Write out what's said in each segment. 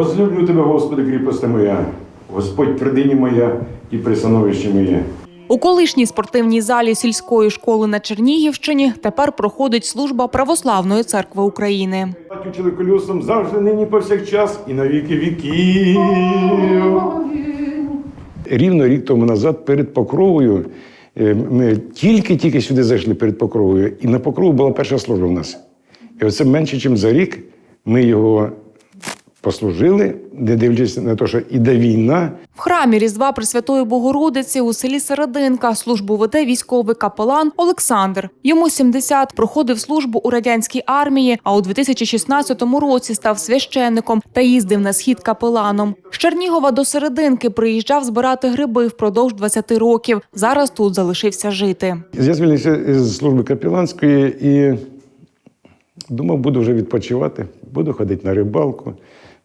Возлюблю тебе, Господи, кріпости моя, Господь твердині моя і пристановище моє. У колишній спортивній залі сільської школи на Чернігівщині тепер проходить служба Православної церкви України. Учили колюсом завжди нині повсякчас і на віки віків. Рівно рік тому назад перед Покровою е, ми тільки-тільки сюди зайшли перед Покровою, і на Покрову була перша служба в нас. І оце менше, ніж за рік ми його послужили, не дивлячись на те, що іде війна, В храмі Різдва Пресвятої Богородиці у селі Серединка службу веде військовий капелан Олександр. Йому 70, проходив службу у радянській армії, а у 2016 році став священником та їздив на схід капеланом. З Чернігова до Серединки приїжджав збирати гриби впродовж 20 років. Зараз тут залишився жити. Я звільнився з служби капіланської і думав, буду вже відпочивати, буду ходити на рибалку,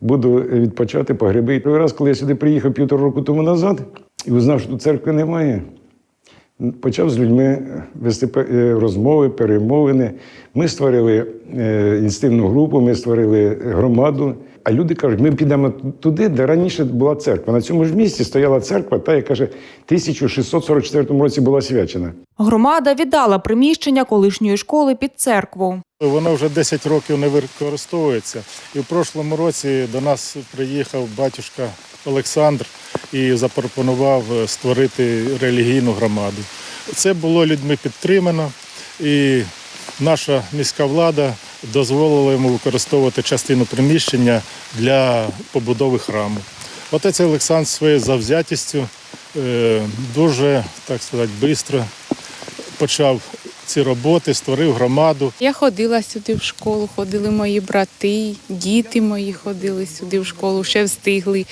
буду відпочивати по гриби. І той раз, коли я сюди приїхав півтора року тому назад і узнав, що тут церкви немає, почав з людьми вести е, розмови, перемовини. Ми створили е, інститутну групу, ми створили громаду. А люди кажуть, ми підемо туди, де раніше була церква. На цьому ж місці стояла церква, та яка каже, в 1644 році була свячена. Громада віддала приміщення колишньої школи під церкву. Вона вже 10 років не використовується. І в прошлому році до нас приїхав батюшка Олександр і запропонував е, створити релігійну громаду. Це було людьми підтримано, і наша міська влада дозволила йому використовувати частину приміщення для побудови храму. Отець Олександр своєю завзятістю е, дуже, так сказати, швидко почав ці роботи, створив громаду. Я ходила сюди в школу, ходили мої брати, діти мої ходили сюди в школу, ще встигли.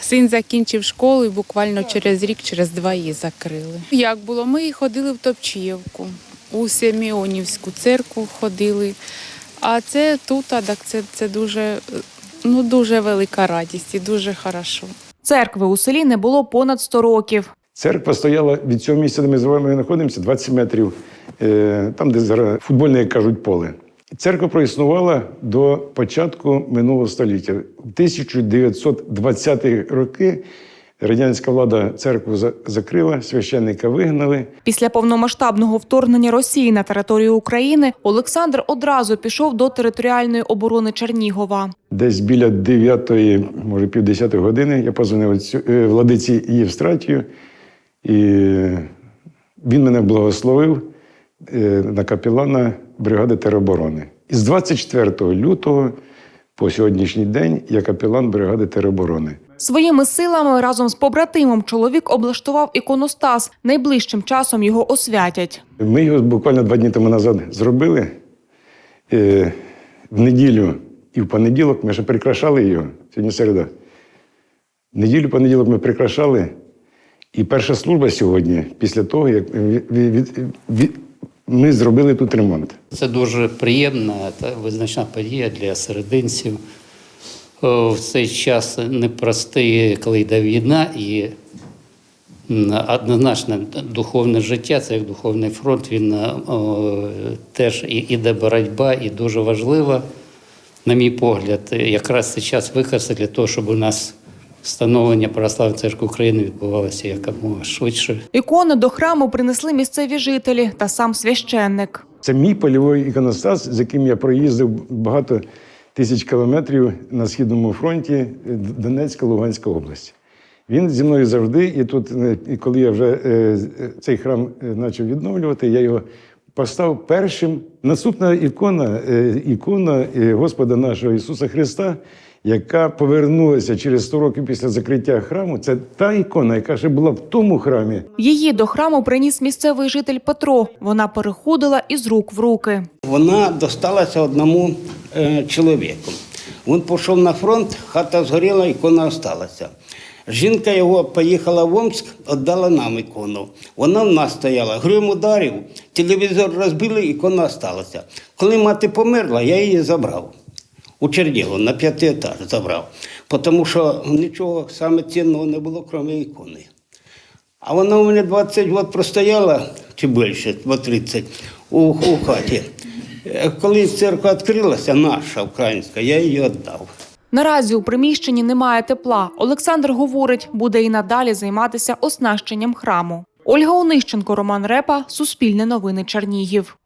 Син закінчив школу і буквально через рік, через два її закрили. Як було? Ми ходили в Топчіївку, у Семіонівську церкву ходили. А це тут, а так це, це дуже, ну, дуже велика радість і дуже хорошо. Церкви у селі не було понад 100 років. Церква стояла від цього місця, де ми з вами знаходимося, 20 метрів, е, там, де зараз футбольне, як кажуть, поле. Церква проіснувала до початку минулого століття. В 1920-ті роки радянська влада церкву за- закрила, священника вигнали. Після повномасштабного вторгнення Росії на територію України Олександр одразу пішов до територіальної оборони Чернігова. Десь біля 9, може півдесятої години я позвонив е, владиці Євстратію, і він мене благословив е, на капелана бригади тероборони. І з 24 лютого по сьогоднішній день я капелан бригади тероборони. Своїми силами разом з побратимом чоловік облаштував іконостас. Найближчим часом його освятять. Ми його буквально два дні тому назад зробили. Е, В неділю і в понеділок ми ще прикрашали його. Сьогодні середа. В неділю, понеділок ми прикрашали. І перша служба сьогодні, після того, як ми зробили тут ремонт. Це дуже приємна та визначна подія для серединців. В цей час непростий, коли йде війна, і однозначно духовне життя, це як духовний фронт, він о, теж іде боротьба, і дуже важлива, на мій погляд, якраз цей час використати для того, щоб у нас встановлення Православної церкви України відбувалося якомога швидше. Ікони до храму принесли місцеві жителі та сам священник. Це мій польовий іконостас, з яким я проїздив багато тисяч кілометрів на східному фронті Донецька, Луганська область. Він зі мною завжди, і тут, е, і коли я вже е, цей храм е, почав відновлювати, я його поставив першим. Наступна ікона, е, ікона Господа нашого Ісуса Христа, яка повернулася через 100 років після закриття храму. Це та ікона, яка ще була в тому храмі. Її до храму приніс місцевий житель Петро. Вона переходила із рук в руки. Вона досталася одному е, чоловіку. Він пішов на фронт, хата згоріла, ікона осталася. Жінка його поїхала в Омськ, віддала нам ікону. Вона в нас стояла, грім ударів, телевізор розбили, ікона осталася. Коли мати померла, я її забрав. У Чернігово на п'ятий етаж забрав, тому що нічого саме цінного не було, крім ікони. А вона у мене 20 років простояла, чи більше, бо 30, у, у хаті. Е, Коли церква відкрилася, наша українська, я її віддав. Наразі у приміщенні немає тепла. Олександр говорить, буде і надалі займатися оснащенням храму. Ольга Онищенко, Роман Репа, Суспільне новини Чернігів.